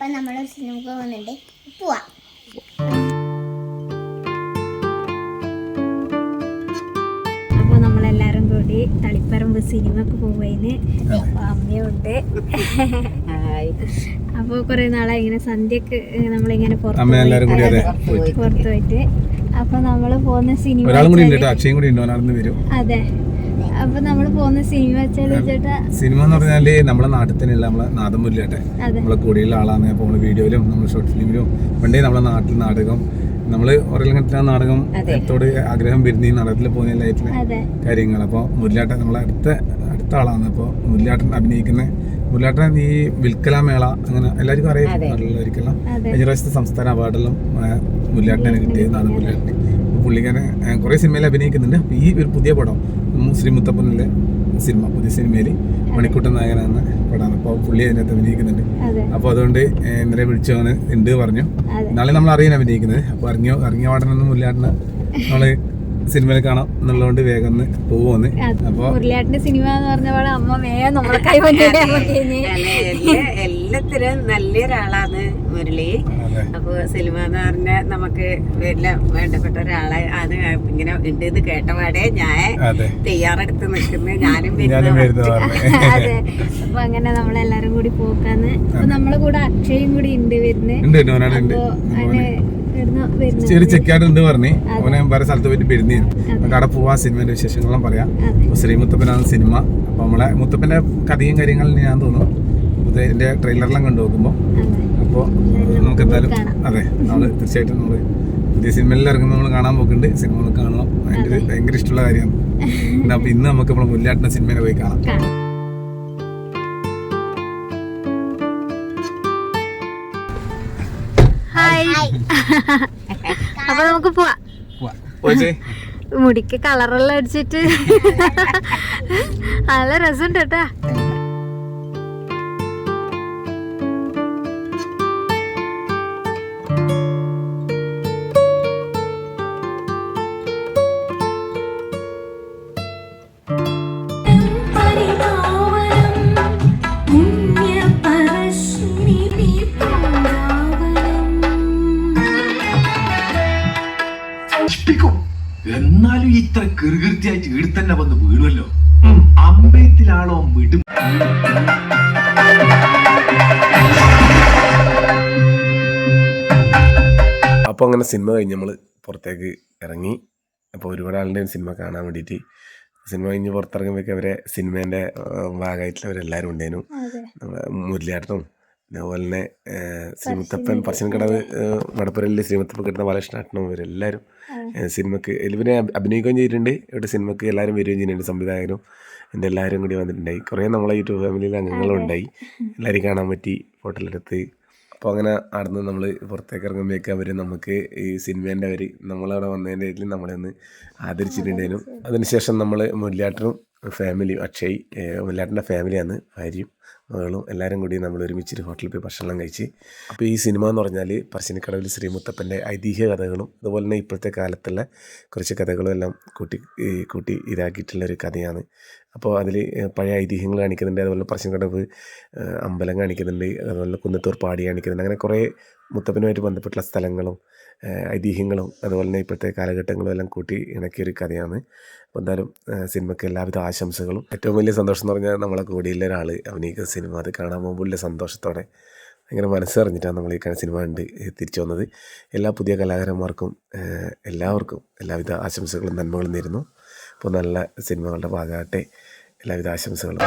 അപ്പൊ നമ്മൾ സിനിമ പോകുന്നുണ്ട്. പോവാം. അപ്പോൾ നമ്മളെല്ലാവരും കൂടി തളിപ്പറമ്പ് സിനിമക്ക് പോവുകയെന്ന് അപ്പോൾ അമ്മയുണ്ട്. അപ്പോൾ കുറേ നാളെ ഇങ്ങനെ സന്ധ്യക്ക് നമ്മളിങ്ങനെ പുറത്ത് അമ്മ എല്ലാവരും കൂടി അതെ. പോയി- പുറത്ത് പോയിട്ട്. അപ്പോൾ നമ്മൾ പോകുന്ന സിനിമ അതെ. അപ്പൊ പോകുന്ന സിനിമ ചേട്ടാ സിനിമ എന്ന് പറഞ്ഞാൽ നമ്മളെ നാട്ടിൽ തന്നെയല്ല നമ്മളെ നാദം മുല്ലാട്ടെ നമ്മളെ കൂടിയുള്ള ആളാണ്. അപ്പൊ നമ്മൾ വീഡിയോയിലും നമ്മൾ ഷോർട്ട് ഫിലിമിലും പണ്ടേ നമ്മളെ നാട്ടിൽ നാടകം നമ്മൾ ഒരലങ്ങനത്തിലെ നാടകം ത്തോട് ആഗ്രഹം വരുന്ന ഈ നാടകത്തിൽ പോകുന്ന ലൈറ്റിലെ കാര്യങ്ങൾ അപ്പോൾ മുല്ലാട്ടൻ നമ്മളെ അടുത്ത അടുത്ത ആളാണ്. അപ്പോൾ മുല്ലാട്ടൻ അഭിനയിക്കുന്ന മുല്ലാട്ടൻ ഈ വിൽക്കല മേള അങ്ങനെ എല്ലാവർക്കും അറിയാം. കഴിഞ്ഞ പ്രാവശ്യത്തെ സംസ്ഥാന അവാർഡെല്ലാം മുല്ലാട്ടന് കിട്ടിയതാണ് മുല്ലാട്ടൻ പുള്ളിക്കാരൻ കുറേ സിനിമയിൽ അഭിനയിക്കുന്നുണ്ട്. അപ്പോൾ ഈ ഒരു പുതിയ പടം മുസ്ലിം ശ്രീ മുത്തപ്പനിലെ സിനിമ പുതിയ സിനിമയിൽ മണിക്കൂട്ടൻ എന്ന പടമാണ്. അപ്പോൾ പുള്ളി അതിനകത്ത് അഭിനയിക്കുന്നുണ്ട്. അപ്പോൾ അതുകൊണ്ട് ഇന്നലെ വിളിച്ചവന് ഉണ്ട് പറഞ്ഞു. നാളെ നമ്മൾ അറിയാൻ അഭിനയിക്കുന്നത്. അപ്പോൾ അറിഞ്ഞോ ഇറങ്ങിയ പാടനൊന്നും മുല്ലാട്ടിന്? നമ്മൾ സിനിമയിൽ കാണാം എന്നുള്ളതുകൊണ്ട് വേഗം പോകുന്നു അപ്പൊ മുരളിയാട്ടിന്റെ സിനിമ എന്ന് പറഞ്ഞ അമ്മ വേഗം നമ്മളെ എല്ലാത്തിനും നല്ലൊരാളാണ് മുരളി. അപ്പൊ സിനിമ എന്ന് പറഞ്ഞ നമുക്ക് എല്ലാം വേണ്ടപ്പെട്ട ഒരാളെ അത് ഇങ്ങനെ ഉണ്ട് ഇത് കേട്ടപാടെ ഞാൻ തയ്യാറെടുത്ത് നിൽക്കുന്നത് ഞാനും അതെ. അപ്പൊ അങ്ങനെ നമ്മളെല്ലാരും കൂടി പോക്കാന്ന്. അപ്പൊ നമ്മളെ കൂടെ അക്ഷയും കൂടി ഉണ്ട് വരുന്നത് അപ്പൊ ചെറിയ ചെക്കാട് ഉണ്ട് പറഞ്ഞ്. അവനെ പല സ്ഥലത്ത് പോയിട്ട് പെരുന്നേ നമുക്ക് അവിടെ പോവാ സിനിമയുടെ വിശേഷങ്ങളും പറയാം. ശ്രീ മുത്തപ്പനാണ് സിനിമ. അപ്പൊ നമ്മളെ മുത്തപ്പന്റെ കഥയും കാര്യങ്ങളും ഞാൻ തോന്നുന്നു. ഇതിന്റെ ട്രെയിലറെല്ലാം കണ്ടു നോക്കുമ്പോൾ അതെ. അപ്പോൾ നമുക്ക് എന്തായാലും അതെ നമ്മൾ തീർച്ചയായിട്ടും നമ്മൾ പുതിയ സിനിമയിൽ ഇറങ്ങുമ്പോൾ നമ്മൾ കാണാൻ പോക്കുണ്ട്. സിനിമകൾ കാണണം അതിന്റെ ഭയങ്കര ഇഷ്ടമുള്ള കാര്യമാണ്. അപ്പൊ ഇന്ന് നമുക്ക് നമ്മൾ മുല്ലാട്ടിന്റെ സിനിമയിൽ പോയി കാണാം. ഹായ് അപ്പൊ നമുക്ക് പോവാ. മുടിക്ക് കളറെല്ലാം അടിച്ചിട്ട്. നല്ല രസമുണ്ട് കേട്ടാ. എന്നാലും ഇത്ര കീർത്തിയായിട്ട് ഈട് തന്നെ വന്ന് വീടുമല്ലോ അമ്പയത്തിലാണോ വിടും അപ്പോൾ അങ്ങനെ സിനിമ കഴിഞ്ഞ് നമ്മൾ പുറത്തേക്ക് ഇറങ്ങി. അപ്പോൾ ഒരുപാട് ആളുടെ സിനിമ കാണാൻ വേണ്ടിയിട്ട്. സിനിമ കഴിഞ്ഞ് പുറത്തിറങ്ങുമ്പോഴേക്ക് അവരെ സിനിമേന്റെ ഭാഗമായിട്ടുള്ളവരെല്ലാവരും ഉണ്ടായിരുന്നു മുരളിയാട്ടനും അതുപോലെ തന്നെ ശ്രീമുത്തപ്പൻ പറശ്ശിനിക്കടവ് വടപ്പുരയിലെ ശ്രീമുത്തപ്പൻ കിട്ടുന്ന ബാലകൃഷ്ണാട്ടനും ഇവരെല്ലാവരും സിനിമക്ക് ഇവരെ അഭിനയിക്കുകയും ചെയ്തിട്ടുണ്ട്. ഇവിടെ സിനിമക്ക് എല്ലാവരും വരികയും ചെയ്യുന്നുണ്ട്. സംവിധായകരും എന്റെ എല്ലാവരും കൂടി വന്നിട്ടുണ്ടായി. കുറേ നമ്മളെ യൂട്യൂബ് ഫാമിലിയിൽ അംഗങ്ങളും ഉണ്ടായി. എല്ലാവരും കാണാൻ പറ്റി ഫോട്ടോയിലെടുത്ത് അപ്പോൾ അങ്ങനെ അവിടുന്ന് നമ്മൾ പുറത്തേക്ക് ഇറങ്ങുമ്പോഴേക്ക് അവർ നമുക്ക് ഈ സിനിമേന്റെ അവർ നമ്മളവിടെ വന്നതിന്റെ ഇതിൽ നമ്മളെ ഒന്ന് ആദരിച്ചിട്ടുണ്ടായിരുന്നു. അതിനുശേഷം നമ്മൾ മുല്ലാട്ടനും ഫാമിലിയും അക്ഷയ് ഏഹ് മുല്ലാട്ടന്റെ ഫാമിലിയാണ് ഭാര്യയും മകളും എല്ലാവരും കൂടി നമ്മൾ ഒരുമിച്ചൊരു ഹോട്ടലിൽ പോയി ഭക്ഷണം കഴിച്ച്. അപ്പോൾ ഈ സിനിമ എന്ന് പറഞ്ഞാൽ പറശ്ശിനിക്കടവിൽ ശ്രീമുത്തപ്പന്റെ ഐതിഹ്യ കഥകളും അതുപോലെ തന്നെ ഇപ്പോഴത്തെ കാലത്തുള്ള കുറച്ച് കഥകളും എല്ലാം കൂട്ടി കൂട്ടി ഇതാക്കിയിട്ടുള്ള ഒരു കഥയാണ്. അപ്പോൾ അതിൽ പഴയ ഐതിഹ്യങ്ങൾ കാണിക്കുന്നുണ്ട് അതുപോലെ പറശ്ശിനിക്കടവ് അമ്പലം കാണിക്കുന്നുണ്ട് അതുപോലെ കുന്നത്തൂർ പാടി കാണിക്കുന്നുണ്ട് അങ്ങനെ കുറേ മുത്തപ്പനുമായിട്ട് ബന്ധപ്പെട്ടുള്ള സ്ഥലങ്ങളും ഐതിഹ്യങ്ങളും അതുപോലെ തന്നെ ഇപ്പോഴത്തെ കാലഘട്ടങ്ങളും എല്ലാം കൂട്ടി ഇണക്കിയൊരു കഥയാണ്. അപ്പോൾ എന്തായാലും സിനിമയ്ക്ക് എല്ലാവിധ ആശംസകളും. ഏറ്റവും വലിയ സന്തോഷം എന്ന് പറഞ്ഞാൽ നമ്മളെ കൂടിയുള്ള ഒരാൾ അഭിനയിക്കുന്ന സിനിമ. അത് കാണാൻ പോകുമ്പോൾ സന്തോഷത്തോടെ അങ്ങനെ മനസ്സറിഞ്ഞിട്ടാണ് നമ്മൾ ഈ സിനിമ കണ്ട് തിരിച്ചു വന്നത്. എല്ലാ പുതിയ കലാകാരന്മാർക്കും എല്ലാവർക്കും എല്ലാവിധ ആശംസകളും നന്മകളും നേരുന്നു. അപ്പോൾ നല്ല സിനിമകളുടെ ഭാഗമാകട്ടെ. എല്ലാവിധ ആശംസകളും.